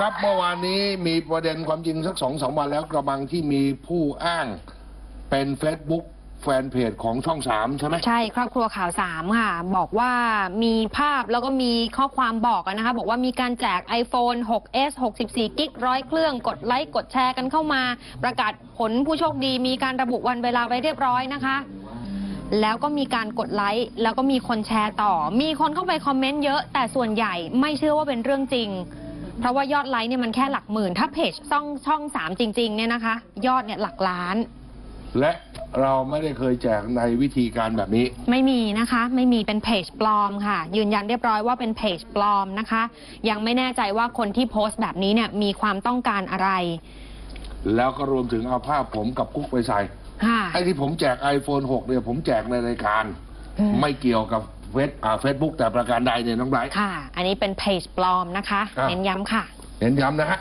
ครับเมื่อวานนี้มีประเด็นความจริงสักสองสามวันแล้วกระบังที่มีผู้อ้างเป็น Facebook แฟนเพจของช่องสามใช่ไหมใช่ครอบครัวข่าวสามค่ะ บอกว่ามีภาพแล้วก็มีข้อความบอกนะคะ บอกว่ามีการแจก iPhone 6s 64กิกร้อยเครื่องกดไลค์กดแชร์กันเข้ามา ประกาศผลผู้โชคดี มีการระบุวันเวลาไว้เรียบร้อยนะคะ แล้วก็มีการกดไลค์แล้วก็มีคนแชร์ต่อ มีคนเข้าไปคอมเมนต์เยอะ แต่ส่วนใหญ่ไม่เชื่อว่าเป็นเรื่องจริง เพราะว่ายอดไลค์เนี่ยมันแค่หลักหมื่น ถ้าเพจช่องช่องสามจริงๆเนี่ยนะคะ ยอดเนี่ยหลักล้าน และเราไม่ได้เคยแจกในวิธีการแบบนี้ ไม่มีนะคะ ไม่มีเป็นเพจปลอมค่ะ ยืนยันเรียบร้อยว่าเป็นเพจปลอมนะคะ ยังไม่แน่ใจว่าคนที่โพสต์แบบนี้เนี่ยมีความต้องการอะไร แล้วก็รวมถึงเอาภาพผมกับกุ๊กไปใส่ค่ะ ไอ้ที่ผมแจก iPhone 6เนี่ยผมแจกในรายการ อืม ไม่เกี่ยวกับ เฟซอ่าเฟซบุ๊กแต่ประการใดเนี่ยน้องไบรท์ค่ะ อันนี้เป็นเพจปลอมนะคะครับเน้นย้ำค่ะ เน้นย้ำนะฮะ